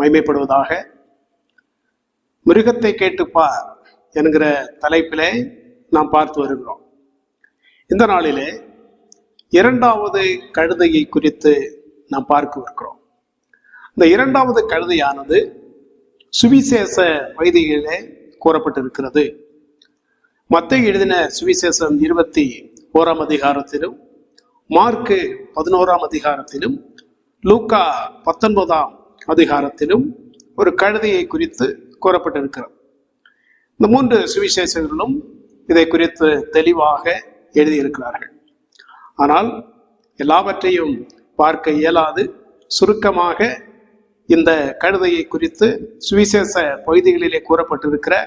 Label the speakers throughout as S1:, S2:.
S1: மைமைப்படுவதாக மிருகத்தை கேட்டுப்பார் என்கிற தலைப்பிலே நாம் பார்த்து வருகிறோம். இந்த நாளிலே இரண்டாவது கழுதையை குறித்து நாம் பார்க்க இருக்கிறோம். இந்த இரண்டாவது கழுதையானது சுவிசேஷ வைதிகளிலே கூறப்பட்டிருக்கிறது. மத்திய எழுதின சுவிசேஷம் இருபத்தி ஓராம் அதிகாரத்திலும் மார்க்கு பதினோராம் அதிகாரத்திலும் லூக்கா பத்தொன்பதாம் அதிகாரத்திலும் ஒரு கழுதையை குறித்து கூறப்பட்டிருக்கிறது. இந்த மூன்று சுவிசேஷங்களும் இதை குறித்து தெளிவாக எழுதியிருக்கிறார்கள். ஆனால் எல்லாவற்றையும் பார்க்க இயலாது. சுருக்கமாக இந்த கழுதையை குறித்து சுவிசேஷ பகுதிகளிலே கூறப்பட்டிருக்கிற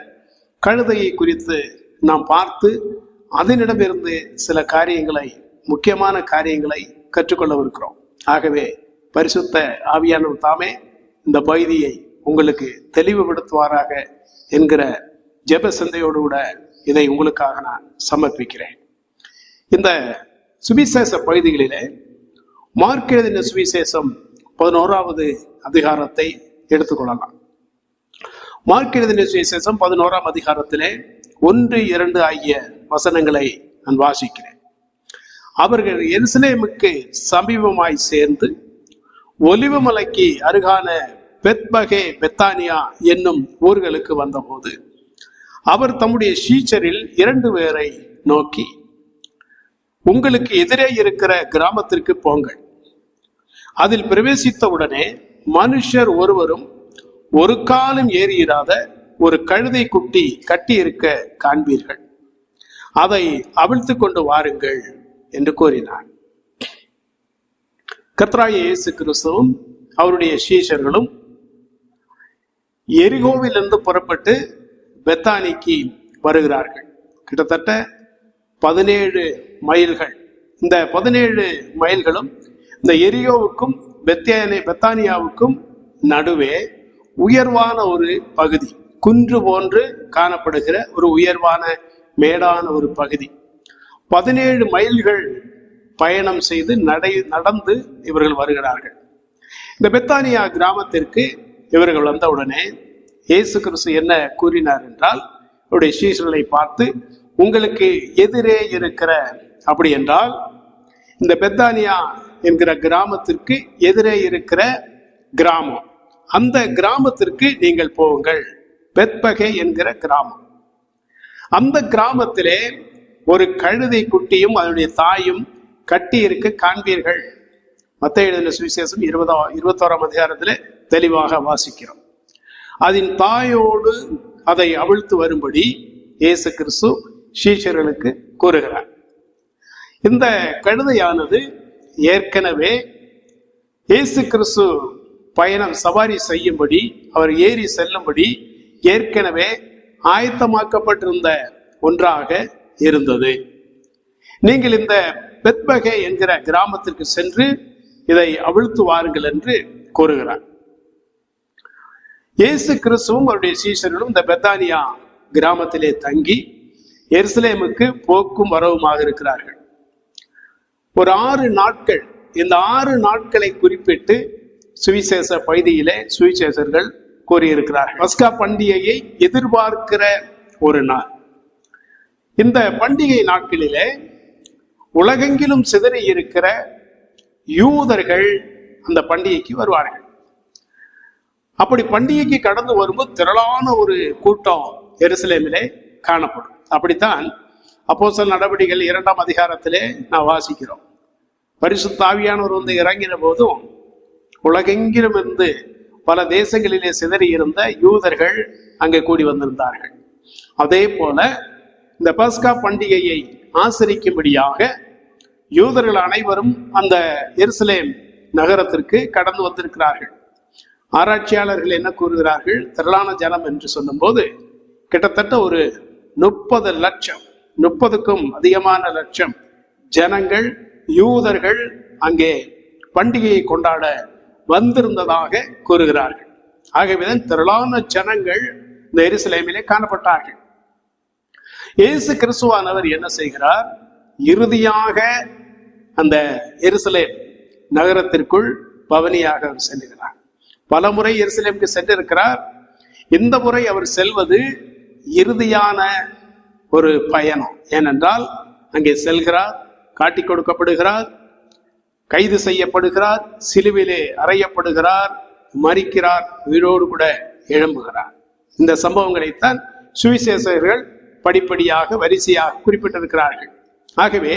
S1: கழுதையை குறித்து நாம் பார்த்து அதனிடமிருந்து சில காரியங்களை முக்கியமான காரியங்களை கற்றுக்கொள்ளவிருக்கிறோம். ஆகவே பரிசுத்த ஆவியானவர் தாமே இந்த பகுதியை உங்களுக்கு தெளிவுபடுத்துவாராக என்கிற ஜெப சிந்தையோடு கூட இதை உங்களுக்காக நான் சமர்ப்பிக்கிறேன். இந்த சுவிசேஷ பகுதிகளிலே மார்க்கெழுதின சுவிசேஷம் பதினோராவது அதிகாரத்தை எடுத்துக்கொள்ளலாம். மார்க்கெழுதின சுவிசேஷம் பதினோராம் அதிகாரத்திலே ஒன்று இரண்டு ஆகிய வசனங்களை நான் வாசிக்கிறேன். அவர்கள் எருசலேமுக்கு சமீபமாய் சேர்ந்து ஒலிவுமலைக்கு அருகான பெத்பகே பெத்தானியா என்னும் ஊர்களுக்கு வந்தபோது அவர் தம்முடைய ஷீச்சரில் இரண்டு பேரை நோக்கி உங்களுக்கு எதிரே இருக்கிற கிராமத்திற்கு போங்கள். அதில் பிரவேசித்தவுடனே மனுஷர் ஒருவரும் ஒரு காலம் ஏறியிராத ஒரு கழுதை குட்டி கட்டி இருக்க காண்பீர்கள். அதை அவிழ்த்து கொண்டு வாருங்கள் என்று கூறினார். கத்ராய இயேசு கிறிஸ்துவும் அவருடைய சீஷர்களும் எரிகோவிலிருந்து புறப்பட்டு பெத்தானிக்கு வருகிறார்கள். கிட்டத்தட்ட பதினேழு மைல்கள். இந்த பதினேழு மைல்களும் இந்த எரியோவுக்கும் பெத்தியானி பெத்தானியாவுக்கும் நடுவே உயர்வான ஒரு பகுதி குன்று போன்று காணப்படுகிற ஒரு உயர்வான மேடான ஒரு பகுதி. பதினேழு மைல்கள் பயணம் செய்து நடை நடந்து இவர்கள் வருகிறார்கள். இந்த பெத்தானியா கிராமத்திற்கு இவர்கள் வந்தவுடனே இயேசு கிறிஸ்து என்ன கூறினார் என்றால் அவருடைய சீசர்களை பார்த்து உங்களுக்கு எதிரே இருக்கிற அப்படி என்றால் இந்த பெத்தானியா என்கிற கிராமத்திற்கு எதிரே இருக்கிற கிராமம். அந்த கிராமத்திற்கு நீங்கள் போங்கள். பெத்பகை என்கிற கிராமம். அந்த கிராமத்திலே ஒரு கழுதை குட்டியும் அதனுடைய தாயும் கட்டி இருக்க காண்பீர்கள். மத்த எழுதின சுவிசேஷம் இருபதா இருபத்தோராம் அதிகாரத்தில் தெளிவாக வாசிக்கிறோம். அதன் தாயோடு அதை அவிழ்த்து வரும்படி இயேசு கிறிஸ்து சீஷர்களுக்கு கூறுகிறார். இந்த கழுதையானது ஏற்கனவே இயேசு கிறிஸ்து பயணம் சவாரி செய்யும்படி அவர் ஏறி செல்லும்படி ஏற்கனவே ஆயத்தமாக்கப்பட்டிருந்த ஒன்றாக இருந்தது. நீங்கள் இந்த பெத்பகே என்கிற கிராமத்திற்கு சென்று இதை அவிழ்த்து வாருங்கள் என்று கூறுகிறார். இயேசு கிறிஸ்துவும் அவருடைய சீசர்களும் இந்த பெத்தானியா கிராமத்திலே தங்கி எருசலேமுக்கு போக்கும் வரவுமாக இருக்கிறார்கள். ஒரு ஆறு நாட்கள் இந்த ஆறு நாட்களை குறிப்பிட்டு சுவிசேஷ பகுதியிலே சுவிசேஷர்கள் கூறியிருக்கிறார்கள். பஸ்கா பண்டிகையை எதிர்பார்க்கிற ஒரு நாள். இந்த பண்டிகை நாட்களிலே உலகெங்கிலும் சிதறி இருக்கிற யூதர்கள் அந்த பண்டிகைக்கு வருவார்கள். அப்படி பண்டிகைக்கு கடந்து வரும்போது திரளான ஒரு கூட்டம் எருசலேமிலே காணப்படும். அப்படித்தான் அப்போஸ்தலர் நடவடிக்கைகள் இரண்டாம் அதிகாரத்திலே நான் வாசிக்கிறோம். பரிசு தாவியானவர் வந்து இறங்கின போதும் உலகெங்கிலும் இருந்து பல தேசங்களிலே சிதறி இருந்த யூதர்கள் அங்கே கூடி வந்திருந்தார்கள். அதே போல இந்த பஸ்கா பண்டிகையை ஆசரிக்கும்படியாக யூதர்கள் அனைவரும் அந்த எருசலேம் நகரத்திற்கு கடந்து வந்திருக்கிறார்கள். ஆராய்ச்சியாளர்கள் என்ன கூறுகிறார்கள்? திரளான ஜனம் என்று சொல்லும்போது கிட்டத்தட்ட ஒரு முப்பது லட்சம் முப்பதுக்கும் அதிகமான லட்சம் ஜனங்கள் யூதர்கள் அங்கே பண்டிகையை கொண்டாட வந்திருந்ததாக கூறுகிறார்கள். ஆகவேதான் திரளான ஜனங்கள் இந்த எருசலேமிலே காணப்பட்டார்கள். இயேசு கிறிஸ்துவானவர் என்ன செய்கிறார்? இறுதியாக அந்த எருசலேம் நகரத்திற்குள் பவனியாக அவர் செல்லுகிறார் பலமுறை எருசலேமுக்கு சென்றிருக்கிறார். இந்த முறை அவர் செல்வது இறுதியான ஒரு பயணம். ஏனென்றால் அங்கே செல்கிறார் காட்டிக் கொடுக்கப்படுகிறார் கைது செய்யப்படுகிறார் சிலுவிலே அறையப்படுகிறார் மறிக்கிறார் உயிரோடு கூட எழும்புகிறார். இந்த சம்பவங்களைத்தான் சுவிசேஷர்கள் படிப்படியாக வரிசையாக குறிப்பிட்டிருக்கிறார்கள். ஆகவே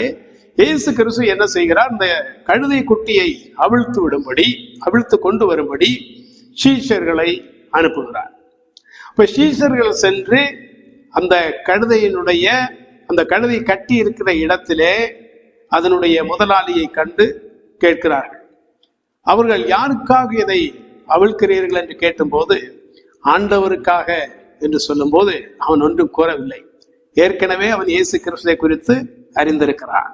S1: இயேசு கிறிஸ்து என்ன செய்கிறார்? இந்த கழுதை குட்டியை அவிழ்த்து விடும்படி அவிழ்த்து கொண்டு வரும்படி ஷீஷர்களை அனுப்புகிறார். இப்ப ஷீஷர்கள் சென்று அந்த கழுதையினுடைய அந்த கழுதை கட்டி இருக்கிற இடத்திலே அதனுடைய முதலாளியை கண்டு கேட்கிறார்கள். அவர்கள் யாருக்காக இதை அவிழ்க்கிறீர்கள்? என்று கேட்டும்போது ஆண்டவருக்காக என்று சொல்லும்போது அவன் ஒன்றும் கூறவில்லை. ஏற்கனவே அவன் இயேசு கிறிஸ்துவை குறித்து அறிந்திருக்கிறான்.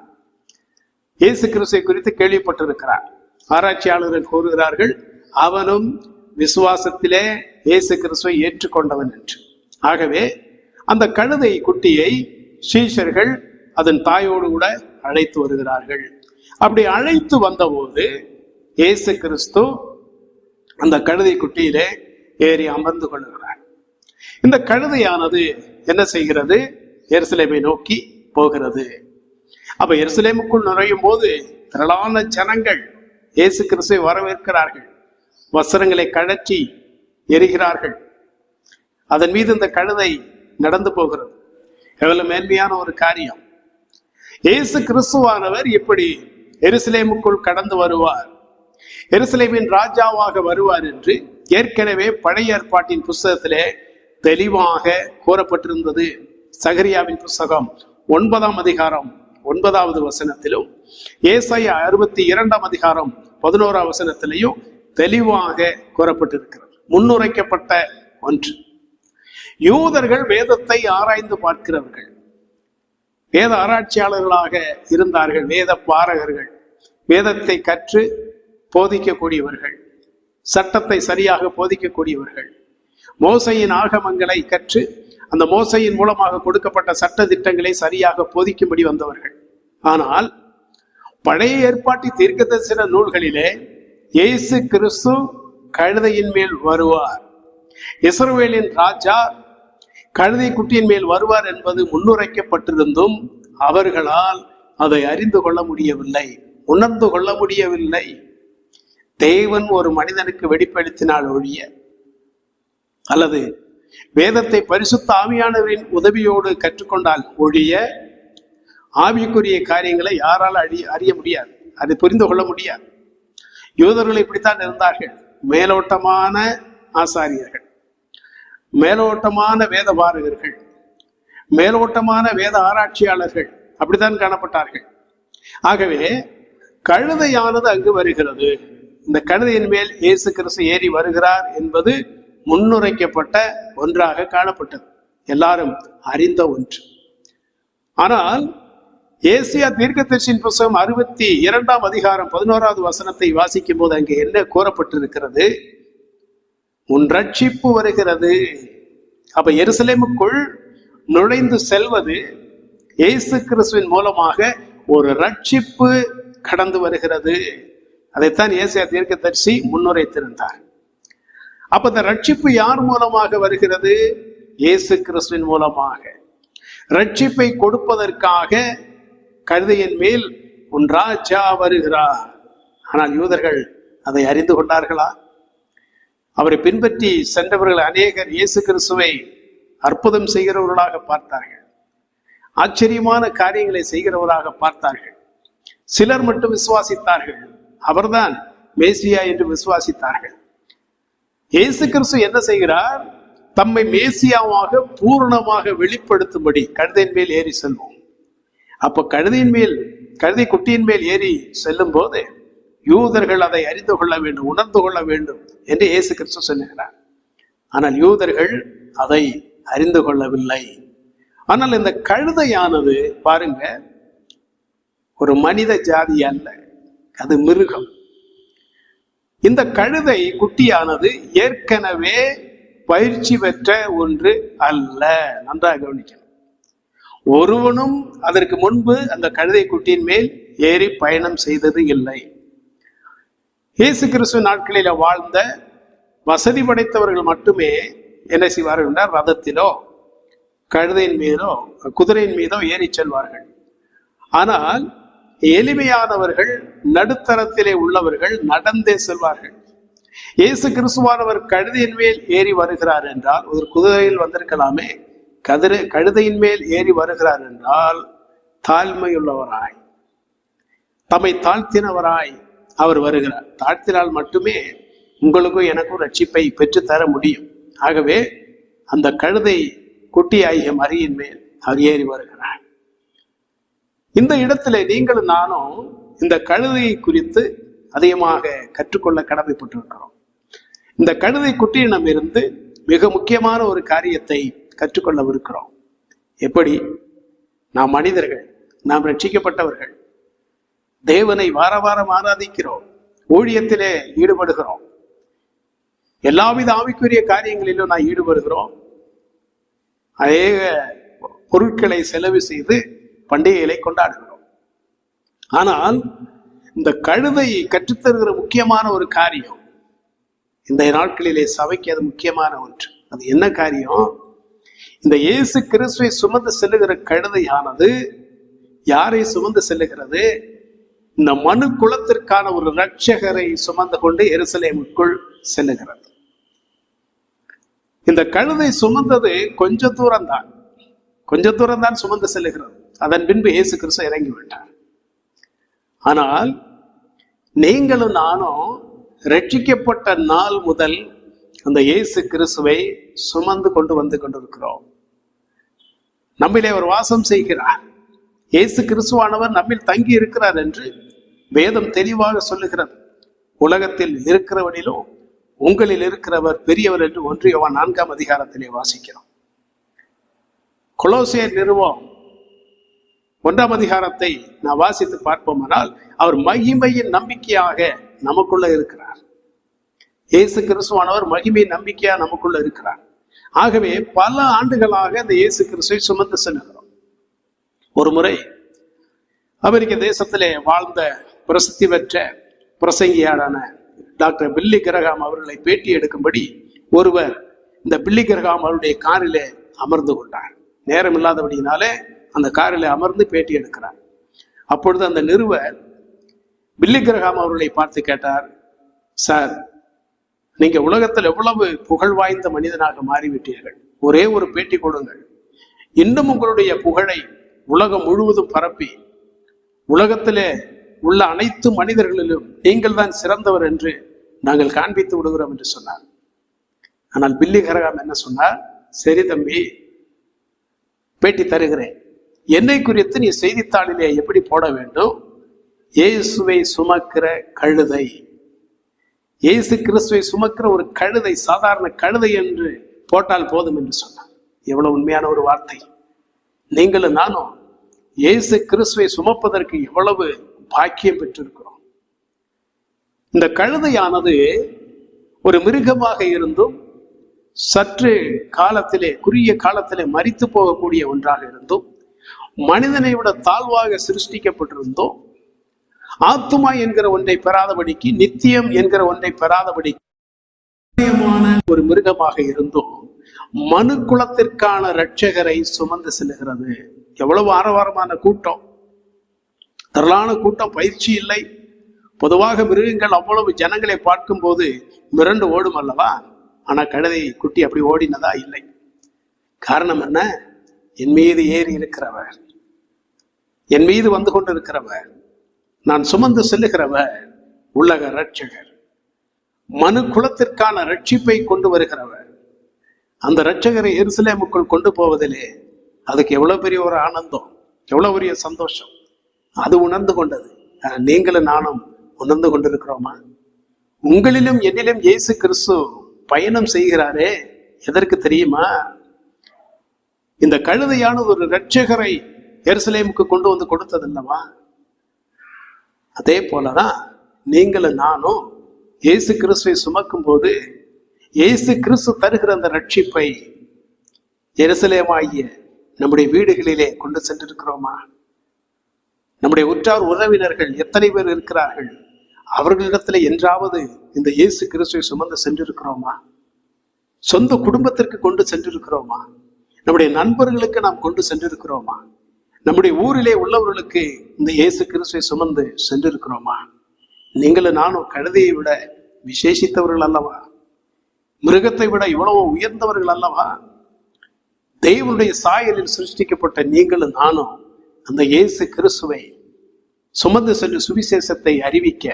S1: இயேசு கிறிஸ்துவை குறித்து கேள்விப்பட்டிருக்கிறார். ஆராய்ச்சியாளர்கள் கூறுகிறார்கள் அவனும் விசுவாசத்திலே இயேசு கிறிஸ்துவை ஏற்றுக்கொண்டவன் என்று. ஆகவே அந்த கழுதை குட்டியை சீஷர்கள் அதன் தாயோடு கூட அழைத்து வருகிறார்கள். அப்படி அழைத்து வந்தபோது இயேசு கிறிஸ்து அந்த கழுதை குட்டியிலே ஏறி அமர்ந்து கொள்கிறார். இந்த கழுதையானது என்ன செய்கிறது? எருசலேமை நோக்கி போகிறது. அப்ப எருசலேமுக்குள் நுழையும் போது திரளான ஜனங்கள் இயேசு கிறிஸ்துவை வரவேற்கிறார்கள். வஸ்திரங்களை கழற்றி எரிகிறார்கள். அதன் மீது இந்த கழுதை நடந்து போகிறது. எவ்வளவு மேன்மையான ஒரு காரியம். இயேசு கிறிஸ்துவானவர் இப்படி எருசலேமுக்குள் கடந்து வருவார். எருசலேமின் ராஜாவாக வருவார் என்று ஏற்கனவே பழைய ஏற்பாட்டின் புஸ்தகத்திலே தெளிவாக கூறப்பட்டிருந்தது. சகரியாவின் புஸ்தகம் ஒன்பதாம் அதிகாரம் ஒன்பதாவது வசனத்திலும் ஏசாயா அறுபத்தி இரண்டாம் அதிகாரம் பதினோராம் வசனத்திலையும் தெளிவாக கூறப்பட்டிருக்கிறது. முன்னுரைக்கப்பட்ட ஒன்று. யூதர்கள் வேதத்தை ஆராய்ந்து பார்க்கிறவர்கள் வேத ஆராய்ச்சியாளர்களாக இருந்தார்கள் வேத பாரகர்கள். வேதத்தை கற்று போதிக்கக்கூடியவர்கள் சட்டத்தை சரியாக போதிக்கக்கூடியவர்கள். மோசையின் ஆகமங்களை கற்று அந்த மோசையின் மூலமாக கொடுக்கப்பட்ட சட்ட திட்டங்களை சரியாக போதிக்கும்படி வந்தவர்கள். ஆனால் பழைய ஏற்பாட்டு தீர்க்க தரிசன நூல்களிலே இயேசு கிறிஸ்து கழுதையின் மேல் வருவார். இஸ்ரவேலின் ராஜா கழுதை குட்டியின் மேல் வருவார் என்பது முன்னுரைக்கப்பட்டிருந்தும் அவர்களால் அதை அறிந்து கொள்ள முடியவில்லை உணர்ந்து கொள்ள முடியவில்லை. தேவன் ஒரு மனிதனுக்கு வெடிப்பளித்தினால் ஒழிய அல்லது வேதத்தை பரிசுத்த ஆவியானவரின் உதவியோடு கற்றுக்கொண்டால் ஒழிய ஆவிக்குரிய காரியங்களை யாரால் அறிய அறிய முடியாது. அதை புரிந்து கொள்ள முடியாது. யூதர்கள் இப்படித்தான் இருந்தார்கள். மேலோட்டமான ஆசாரியர்கள் மேலோட்டமான வேத பாரகர்கள் மேலோட்டமான வேத ஆராய்ச்சியாளர்கள் அப்படித்தான் காணப்பட்டார்கள். ஆகவே கழுதையானது அங்கு வருகிறது. இந்த கழுதையின் மேல் இயேசு கிறிஸ்து ஏறி வருகிறார் என்பது முன்னுரைக்கப்பட்ட ஒன்றாக காணப்பட்டது. எல்லாரும் அறிந்த ஒன்று. ஆனால் ஏசியா தீர்க்கதரிசியின் புஸ்தகம் அறுபத்தி இரண்டாம் அதிகாரம் பதினோராவது வசனத்தை வாசிக்கும் போது அங்கே என்ன கூறப்பட்டிருக்கிறது? உன் ரட்சிப்பு வருகிறது. அப்ப எருசலேமுக்குள் நுழைந்து செல்வது இயேசு கிறிஸ்துவின் மூலமாக ஒரு ரட்சிப்பு கடந்து வருகிறது. அதைத்தான் ஏசியா தீர்க்கதரிசி முன்னுரைத்திருந்தார். அப்ப இந்த ரட்சிப்பு யார் மூலமாக வருகிறது? இயேசு கிறிஸ்துவின் மூலமாக. ரட்சிப்பை கொடுப்பதற்காக கழுதையின் மேல் உன் ராஜா வருகிறார். ஆனால் யூதர்கள் அதை அறிந்து கொண்டார்களா? அவரை பின்பற்றி சென்றவர்கள் அநேகர் இயேசு கிறிஸ்துவை அற்புதம் செய்கிறவர்களாக பார்த்தார்கள். ஆச்சரியமான காரியங்களை செய்கிறவராக பார்த்தார்கள். சிலர் மட்டும் விசுவாசித்தார்கள். அவர்தான் மேசியா என்று விசுவாசித்தார்கள். இயேசு கிறிஸ்து என்ன செய்கிறார்? தம்மை மேசியாவாக பூரணமாக வெளிப்படுத்தும்படி கழுதையின் மேல் ஏறி செல்வோம். அப்ப கழுதையின் மேல் கழுதை குட்டியின் மேல் ஏறி செல்லும் போது யூதர்கள் அதை அறிந்து கொள்ள வேண்டும் உணர்ந்து கொள்ள வேண்டும் என்று இயேசு கிறிஸ்து சொல்லுகிறார். ஆனால் யூதர்கள் அதை அறிந்து கொள்ளவில்லை. ஆனால் இந்த கழுதையானது பாருங்க ஒரு மனித ஜாதி அல்ல அது மிருகம். இந்த கழுதை குட்டியானது ஏற்கனவே பயிற்சி பெற்ற ஒன்று அல்ல. நன்றாக கவனிக்கணும். ஒருவனும் அதற்கு முன்பு அந்த கழுதை குட்டியின் மேல் ஏறி பயணம் செய்தது இல்லை. இயேசு கிறிஸ்து நாட்களில் வாழ்ந்த வசதி படைத்தவர்கள் மட்டுமே என்ன செய்வார்கள் என்றால் ரதத்திலோ கழுதையின் மீதோ குதிரையின் மீதோ ஏறி செல்வார்கள். ஆனால் எளிமையானவர்கள் நடுத்தரத்திலே உள்ளவர்கள் நடந்தே செல்வார்கள். இயேசு கிறிஸ்துவானவர் கழுதையின் மேல் ஏறி வருகிறார் என்றால் ஒரு குதிரையில் வந்திருக்கலாமே கதிரை கழுதையின் மேல் ஏறி வருகிறார் என்றால் தாழ்மையுள்ளவராய் தம்மை தாழ்த்தினவராய் அவர் வருகிறார். தாழ்த்தினால் மட்டுமே உங்களுக்கும் எனக்கும் ரட்சிப்பை பெற்றுத்தர முடியும். ஆகவே அந்த கழுதை குட்டியாகிய மரியின் மேல் அவர் ஏறி வருகிறார். இந்த இடத்துல நீங்களும் நானும் இந்த கழுதையை குறித்து அதிகமாக கற்றுக்கொள்ள கடமைப்பட்டிருக்கிறோம். இந்த கழுதை குட்டியிடம் இருந்து மிக முக்கியமான ஒரு காரியத்தை கற்றுக்கொள்ளவிருக்கிறோம். எப்படி? நாம் மனிதர்கள் நாம் ரட்சிக்கப்பட்டவர்கள். தேவனை வார வாரம் ஆராதிக்கிறோம். ஊழியத்திலே ஈடுபடுகிறோம். எல்லாவித ஆவிக்குரிய காரியங்களிலும் நான் ஈடுபடுகிறோம். அநேக பொருட்களை செலவு செய்து பண்டிகைகளை கொண்டாடுகிறோம். ஆனால் இந்த கழுதை கற்றுத்தருகிற முக்கியமான ஒரு காரியம் இந்த நாட்களிலே சபைக்கு அது முக்கியமான ஒன்று. அது என்ன காரியம்? இந்த இயேசு கிறிஸ்துவை சுமந்து செல்லுகிற கழுதையானது யாரை சுமந்து செல்லுகிறது? இந்த மனு குலத்திற்கான ஒரு ரட்சகரை சுமந்து கொண்டு எருசலேமுக்குள் செல்லுகிறது. இந்த கழுதை சுமந்தது கொஞ்ச தூரம் தான் கொஞ்ச தூரம் தான் சுமந்து செல்லுகிறது. அதன் பின்பு இயேசு கிறிஸ்து இறங்கி விட்டார் ஆனால் நீங்களும் நானும் ரட்சிக்கப்பட்ட நாள் முதல் அந்த இயேசு கிறிஸ்துவை சுமந்து கொண்டு வந்து கொண்டிருக்கிறோம். நம்மிலே அவர் வாசம் செய்கிறார். இயேசு கிறிஸ்துவானவர் நம்மில் தங்கி இருக்கிறார் என்று வேதம் தெளிவாக சொல்லுகிறது. உலகத்தில் இருக்கிறவனிலும் உங்களில் இருக்கிறவர் பெரியவர் என்று ஒன்றியவன் நான்காம் அதிகாரத்திலே வாசிக்கிறோம். கொலோசியர் நிறுவம் ஒன்றாம் அதிகாரத்தை நான் வாசித்து பார்ப்போமானால் அவர் மகிமையின் நம்பிக்கையாக நமக்குள்ள இருக்கிறார். இயேசு கிறிஸ்துவானவர் மகிமையின் நம்பிக்கையா நமக்குள்ள இருக்கிறார். ஆகவே பல ஆண்டுகளாக இந்த இயேசு கிறிஸ்துவை சுமந்து செல்கிறோம். ஒரு முறை அமெரிக்க தேசத்திலே வாழ்ந்த பிரசித்தி பெற்ற பிரசங்கியாரான டாக்டர் பில்லி கிரகாம் அவர்களை பேட்டி எடுக்கும்படி ஒருவர் இந்த பில்லி கிரகாம் அவருடைய காரிலே அமர்ந்து கொண்டார். நேரம் இல்லாதபடியினாலே அந்த காரில் அமர்ந்து பேட்டி எடுக்கிறார். அப்பொழுது அந்த நிறுவர் பில்லி கிரகாம் அவர்களை பார்த்து கேட்டார் சார் நீங்க உலகத்தில் எவ்வளவு புகழ் வாய்ந்த மனிதனாக மாறிவிட்டீர்கள்? ஒரே ஒரு பேட்டி கொடுங்கள். இன்னும் உங்களுடைய புகழை உலகம் முழுவதும் பரப்பி உலகத்திலே உள்ள அனைத்து மனிதர்களிலும் நீங்கள் தான் சிறந்தவர் என்று நாங்கள் காண்பித்து விடுகிறோம் என்று சொன்னார். ஆனால் பில்லி கரகாம் என்ன சொன்னார் சரி தம்பி பேட்டி தருகிறேன். என்னை குறித்து நீ செய்தித்தாளிலே எப்படி போட வேண்டும்? இயேசுவை சுமக்கிற கழுதை. இயேசு கிறிஸ்துவை சுமக்கிற ஒரு கழுதை சாதாரண கழுதை என்று போட்டால் போதும் என்று சொன்னார். எவ்வளவு உண்மையான ஒரு வார்த்தை. நீங்களும் நானும் இயேசு கிறிஸ்துவை சுமப்பதற்கு எவ்வளவு பாக்கியம் பெற்றிருக்கிறோம். இந்த கழுதையானது ஒரு மிருகமாக இருந்தும் சற்று காலத்திலே குறுகிய காலத்திலே மறித்து போகக்கூடிய ஒன்றாக இருந்தும் மனிதனை விட தாழ்வாக சிருஷ்டிக்கப்பட்டிருந்தோம். ஆத்துமா என்கிற ஒன்றை பெறாதபடிக்கு நித்தியம் என்கிற ஒன்றை பெறாதபடிக்கு ஒரு மிருகமாக இருந்தும். மனு குலத்திற்கான ரட்சகரை சுமந்து செல்லுகிறது. எவ்வளவு ஆரவாரமான கூட்டம். திரளான கூட்டம் பயிற்சி இல்லை. பொதுவாக மிருகங்கள் அவ்வளவு ஜனங்களை பார்க்கும் போது மிரண்டு ஓடும் அல்லவா? ஆனா கழுதை குட்டி அப்படி ஓடினதா இல்லை. காரணம் என்ன? என் மீது ஏறி இருக்கிறவர். என் மீது வந்து கொண்டிருக்கிறவர் நான் சுமந்து செல்லுகிறவர் உலக ரட்சகர் மனு குலத்திற்கான ரட்சிப்பை கொண்டு வருகிறவர். அந்த ரட்சகரை எருசலேமுக்குள் கொண்டு போவதிலே அதுக்கு எவ்வளவு பெரிய ஒரு ஆனந்தம் எவ்வளவு பெரிய சந்தோஷம். அது உணர்ந்து கொண்டது. நீங்களும் நானும் உணர்ந்து கொண்டிருக்கிறோமா? உங்களிலும் என்னிலும் இயேசு கிறிஸ்து பயணம் செய்கிறாரே எதற்கு தெரியுமா? இந்த கழுதையானது ஒரு இரட்சகரை எருசலேமுக்கு கொண்டு வந்து கொடுத்ததல்லவா? அதே போலதான் நீங்களும் நானும் இயேசு கிறிஸ்துவை சுமக்கும் போது இயேசு கிறிஸ்து தருகிற அந்த ரட்சிப்பை எருசலேமாகிய நம்முடைய வீடுகளிலே கொண்டு சென்றிருக்கிறோமா? நம்முடைய உற்றார் உறவினர்கள் எத்தனை பேர் இருக்கிறார்கள்? அவர்களிடத்துல என்றாவது இந்த இயேசு கிறிஸ்துவை சுமந்து சென்றிருக்கிறோமா? சொந்த குடும்பத்திற்கு கொண்டு சென்றிருக்கிறோமா? நம்முடைய நண்பர்களுக்கு நாம் கொண்டு சென்றிருக்கிறோமா? நம்முடைய ஊரிலே உள்ளவர்களுக்கு இந்த இயேசு கிறிஸ்துவை சுமந்து சென்றிருக்கிறோமா? நீங்களும் நானும் கழுதையை விட விசேஷித்தவர்கள் அல்லவா? மிருகத்தை விட இவ்வளவு உயர்ந்தவர்கள் அல்லவா? தெய்வனுடைய சாயலில் சிருஷ்டிக்கப்பட்ட நீங்களும் நானும் அந்த இயேசு கிறிஸ்துவை சுமந்து சென்று சுவிசேஷத்தை அறிவிக்க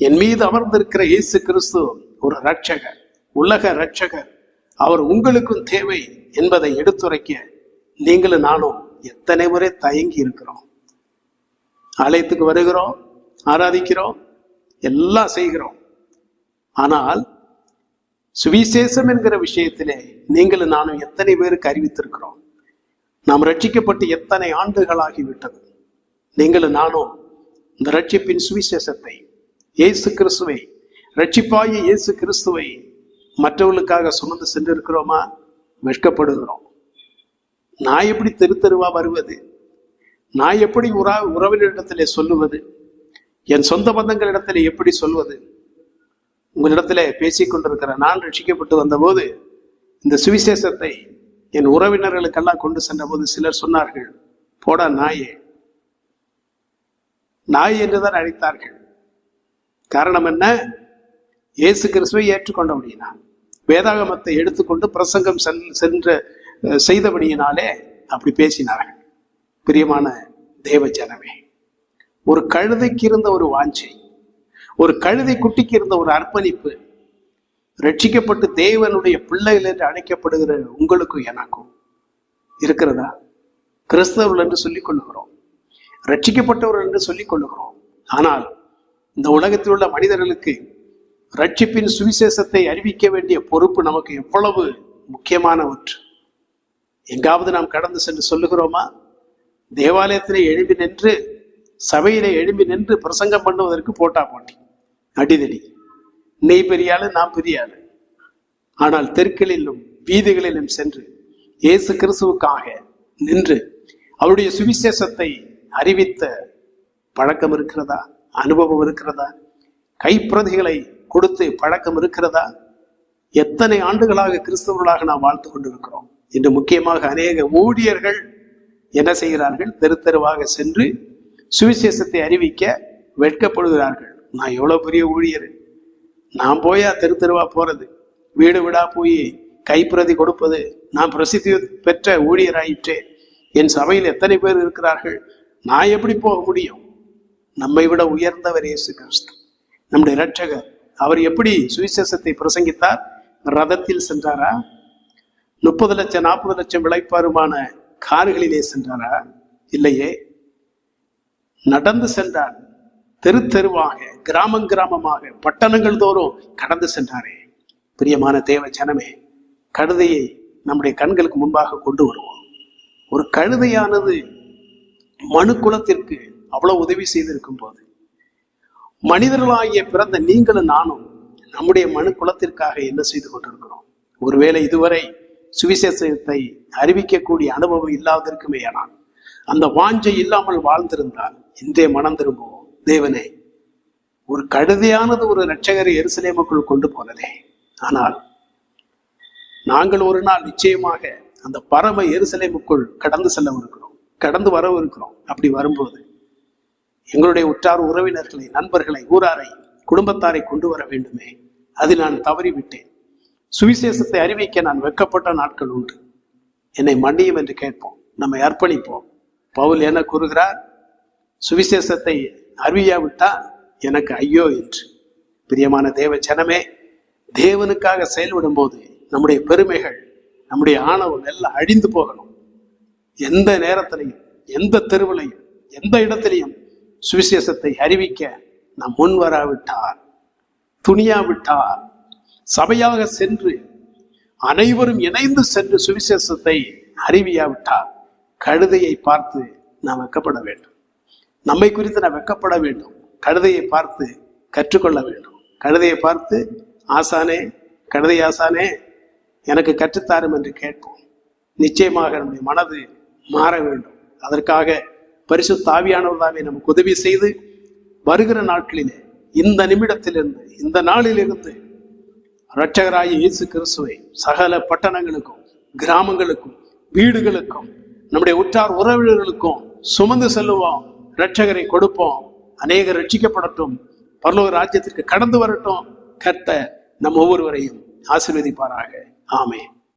S1: என் மீது அமர்ந்திருக்கிற இயேசு கிறிஸ்து ஒரு ரட்சகர் உலக ரட்சகர் அவர் உங்களுக்கும் தேவை என்பதை எடுத்துரைக்க நீங்களும் நானும் எத்தனை முறை தயங்கி இருக்கிறோம்? ஆலயத்துக்கு வருகிறோம் ஆராதிக்கிறோம் எல்லாம் செய்கிறோம். ஆனால் சுவிசேஷம் என்கிற விஷயத்திலே நீங்களும் நானும் எத்தனை பேருக்கு அறிவித்திருக்கிறோம்? நாம் ரட்சிக்கப்பட்டு எத்தனை ஆண்டுகளாகிவிட்டது? நீங்களும் நானும் இந்த ரட்சிப்பின் சுவிசேஷத்தை இயேசு கிறிஸ்துவை ரட்சிப்பாய இயேசு கிறிஸ்துவை மற்றவர்களுக்காக சுமந்து சென்றிருக்கிறோமா? வெட்கப்படுகிறோம். நான் எப்படி தெரு தெருவா வருவது? நான் எப்படி உறா உறவினரிடத்திலே சொல்லுவது? என் சொந்த பந்தங்களிடத்திலே எப்படி சொல்வது? உங்களிடத்திலே பேசிக் கொண்டிருக்கிற நான் ரட்சிக்கப்பட்டு வந்தபோது இந்த சுவிசேஷத்தை என் உறவினர்களுக்கெல்லாம் கொண்டு சென்ற போது சிலர் சொன்னார்கள் போடா நாயே. நாய் என்றுதான் அழைத்தார்கள். காரணம் என்ன? இயேசு கிறிஸ்துவை ஏற்றுக்கொண்டபடியினால். வேதாகமத்தை எடுத்துக்கொண்டு பிரசங்கம் சென் சென்ற செய்தபடியினாலே அப்படி பேசினார்கள். பிரியமான தேவ ஜனமே ஒரு கழுதைக்கு இருந்த ஒரு வாஞ்சை ஒரு கழுதை குட்டிக்கு இருந்த ஒரு அர்ப்பணிப்பு ரட்சிக்கப்பட்டு தேவனுடைய பிள்ளைகள் என்று அழைக்கப்படுகிற உங்களுக்கும் எனக்கும் இருக்கிறதா? கிறிஸ்தவர்கள் என்று சொல்லிக் கொள்ளுகிறோம். ரட்சிக்கப்பட்டவர்கள் என்று சொல்லிக் கொள்ளுகிறோம். ஆனால் இந்த உலகத்தில் உள்ள மனிதர்களுக்கு ரட்சிப்பின் சுவிசேஷத்தை அறிவிக்க வேண்டிய பொறுப்பு நமக்கு எவ்வளவு முக்கியமான ஒன்று? எங்காவது நாம் கடந்து சென்று சொல்லுகிறோமா? தேவாலயத்திலே எழும்பி நின்று சபையிலே எழும்பி நின்று பிரசங்கம் பண்ணுவதற்கு போட்டா போட்டி. அடிதடி நெய் பெரிய ஆளு நான் பெரிய ஆளு. ஆனால் தெற்களிலும் வீதிகளிலும் சென்று இயேசு கிறிஸ்துவுக்காக நின்று அவருடைய சுவிசேஷத்தை அறிவித்த பழக்கம் இருக்கிறதா? அனுபவம் இருக்கிறதா? கைப்பிரதிகளை கொடுத்து பழக்கம் இருக்கிறதா? எத்தனை ஆண்டுகளாக கிறிஸ்தவர்களாக நாம் வாழ்ந்து கொண்டிருக்கிறோம்? இன்று முக்கியமாக அநேக ஊழியர்கள் என்ன செய்கிறார்கள்? தெரு தெருவாக சென்று சுவிசேஷத்தை அறிவிக்க வெட்கப்படுகிறார்கள். நான் எவ்வளோ பெரிய ஊழியர்? நான் போயா தெரு தெருவா போறது? வீடு வீடா போய் கைப்பிரதி கொடுப்பது? நான் பிரசித்தி பெற்ற ஊழியராயிற்றே. என் சபையில் எத்தனை பேர் இருக்கிறார்கள்? நான் எப்படி போக முடியும்? நம்மை விட உயர்ந்தவர் இயேசு கிறிஸ்து. நம்முடைய இரட்சகர். அவர் எப்படி சுவிசேஷத்தை பிரசங்கித்தார்? ரதத்தில் சென்றாரா? முப்பது லட்சம் நாற்பது லட்சம் விளைப்பாருமான கார்களிலே சென்றாரா? இல்லையே. நடந்து சென்றார். தெரு தெருவாக கிராமம் கிராமமாக பட்டணங்கள் தோறும் கடந்து சென்றாரே. பிரியமான தேவ ஜனமே கழுதையை நம்முடைய கண்களுக்கு முன்பாக கொண்டு வருவோம். ஒரு கழுதையானது மனு குலத்திற்கு அவ்வளவு உதவி செய்திருக்கும் போது மனிதர்களாகிய பிறந்த நீங்களும் நானும் நம்முடைய மனு குலத்திற்காக என்ன செய்து கொண்டிருக்கிறோம்? ஒருவேளை இதுவரை சுவிசேஷத்தை அறிவிக்கக்கூடிய அனுபவம் இல்லாதிருக்குமே ஆனால் அந்த வாஞ்சை இல்லாமல் வாழ்ந்திருந்தால் இன்றே மனம் திரும்புவோம். தேவனே ஒரு கழுதையானது ஒரு ரட்சகரை எருசலேமுக்குள் கொண்டு போனதே. ஆனால் நாங்கள் ஒரு நாள் நிச்சயமாக அந்த பரம எருசலேமுக்குள் கடந்து செல்லவிருக்கிறோம். கடந்து வரவிருக்கிறோம். அப்படி வரும்போது எங்களுடைய உற்றார் உறவினர்களை நண்பர்களை ஊராரை குடும்பத்தாரை கொண்டு வர வேண்டுமே. அது நான் தவறிவிட்டேன். சுவிசேஷத்தை அறிவிக்க நான் வெட்கப்பட்ட நாட்கள் உண்டு. என்னை மன்னியும் என்று கேட்போம். நம்மை அர்ப்பணிப்போம். பவுல் என்ன கூறுகிறார்? சுவிசேஷத்தை அறிவியாவிட்டால் எனக்கு ஐயோ என்று. பிரியமான தேவ ஜனமே தேவனுக்காக செயல்படும் போது நம்முடைய பெருமைகள் நம்முடைய ஆணவம் எல்லாம் அழிந்து போகணும். எந்த நேரத்திலையும் எந்த தெருவிலையும் எந்த இடத்திலையும் சுவிசேஷத்தை அறிவிக்க நாம் முன் துணியாவிட்டார் சபையாக சென்று அனைவரும் இணைந்து சென்று சுவிசேஷத்தை அறிவியாவிட்டால் கழுதையை பார்த்து நாம் வெக்கப்பட வேண்டும். நம்மை குறித்து நாம் வெக்கப்பட வேண்டும். கழுதையை பார்த்து கற்றுக்கொள்ள வேண்டும். கழுதையை பார்த்து ஆசானே கழுதை ஆசானே எனக்கு கற்றுத்தாரும் என்று கேட்போம். நிச்சயமாக நம்முடைய மனது மாற வேண்டும். அதற்காக பரிசு தாவியானவர்தாவே நமக்கு உதவி செய்து வருகிற நாட்களிலே இந்த நிமிடத்திலிருந்து இந்த நாளிலிருந்து இரட்சகராய இயேசு கிறிஸ்துவை சகல பட்டணங்களுக்கும் கிராமங்களுக்கும் வீடுகளுக்கும் நம்முடைய உற்றார் உறவினர்களுக்கும் சுமந்து செல்லுவோம். இரட்சகரை கொடுப்போம். அநேகர் ரட்சிக்கப்படட்டும் பரலோக ராஜ்யத்திற்கு கடந்து வரட்டும். கர்த்த நம் ஒவ்வொருவரையும் ஆசீர்வதிப்பாராக. ஆமே